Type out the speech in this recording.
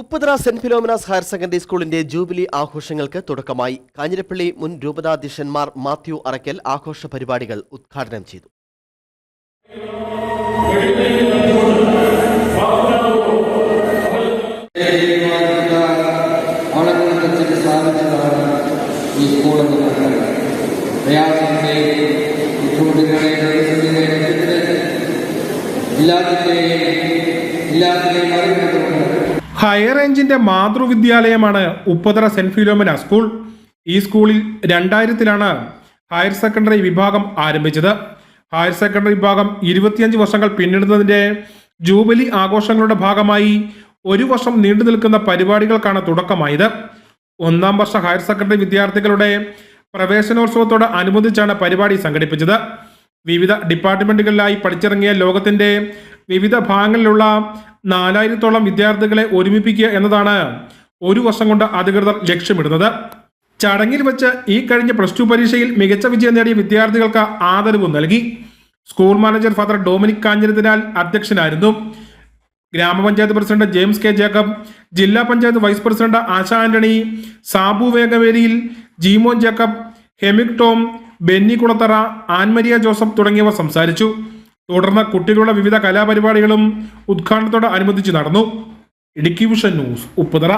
Upputhara saint Philomena's higher secondary സ്കൂളിന്റെ jubilee ആഘോഷങ്ങൾക്ക് തുടക്കമായി. കാഞ്ഞിരപ്പള്ളി മുൻ രൂപതാധ്യക്ഷന്മാർ മാത്യു അറക്കൽ ആഘോഷ പരിപാടികൾ ഉദ്ഘാടനം ചെയ്തു. എല്ലാത്തിന്റെയും എല്ലാത്തിന്റെയും മറികടന്നുകൊണ്ട് ഹയർ റേഞ്ചിന്റെ മാതൃവിദ്യാലയമാണ് ഉപ്പതറ സെന്റ് ഫിലോമിന സ്കൂൾ. ഈ സ്കൂളിൽ രണ്ടായിരത്തിലാണ് ഹയർ സെക്കൻഡറി വിഭാഗം ആരംഭിച്ചത്. ഹയർ സെക്കൻഡറി വിഭാഗം ഇരുപത്തിയഞ്ച് വർഷങ്ങൾ പിന്നിടുന്നതിന്റെ ജൂബിലി ആഘോഷങ്ങളുടെ ഭാഗമായി ഒരു വർഷം നീണ്ടു നിൽക്കുന്ന പരിപാടികൾക്കാണ് തുടക്കമായത്. ഒന്നാം വർഷ ഹയർ സെക്കൻഡറി വിദ്യാർത്ഥികളുടെ പ്രവേശനോത്സവത്തോട് അനുബന്ധിച്ചാണ് പരിപാടി സംഘടിപ്പിച്ചത്. വിവിധ ഡിപ്പാർട്ട്മെന്റുകളിലായി പഠിച്ചിറങ്ങിയ ലോകത്തിന്റെ വിവിധ ഭാഗങ്ങളിലുള്ള നാലായിരത്തോളം വിദ്യാർത്ഥികളെ ഒരുമിപ്പിക്കുക എന്നതാണ് ഒരു വർഷം കൊണ്ട് അധികൃതർ ലക്ഷ്യമിടുന്നത്. ചടങ്ങിൽ വെച്ച് ഈ കഴിഞ്ഞ പ്ലസ് ടു പരീക്ഷയിൽ മികച്ച വിജയം നേടിയ വിദ്യാർത്ഥികൾക്ക് ആദരവ് നൽകി. School manager father Dominic Kanjirathinal അധ്യക്ഷനായിരുന്നു. ഗ്രാമപഞ്ചായത്ത് പ്രസിഡന്റ് ജെയിംസ് കെ ജേക്കബ് ജില്ലാ panchayat vice president Asha Antony Sabu Vegaveliyil Jeemon Jacob ഹെമിക് Tom Benny Kulathara Ann Maria Joseph തുടങ്ങിയവർ സംസാരിച്ചു. തുടർന്ന് കുട്ടികളുടെ വിവിധ കലാപരിപാടികളും ഉദ്ഘാടനത്തോടനുബന്ധിച്ച് നടന്നു. Idukki vision news Upputhara.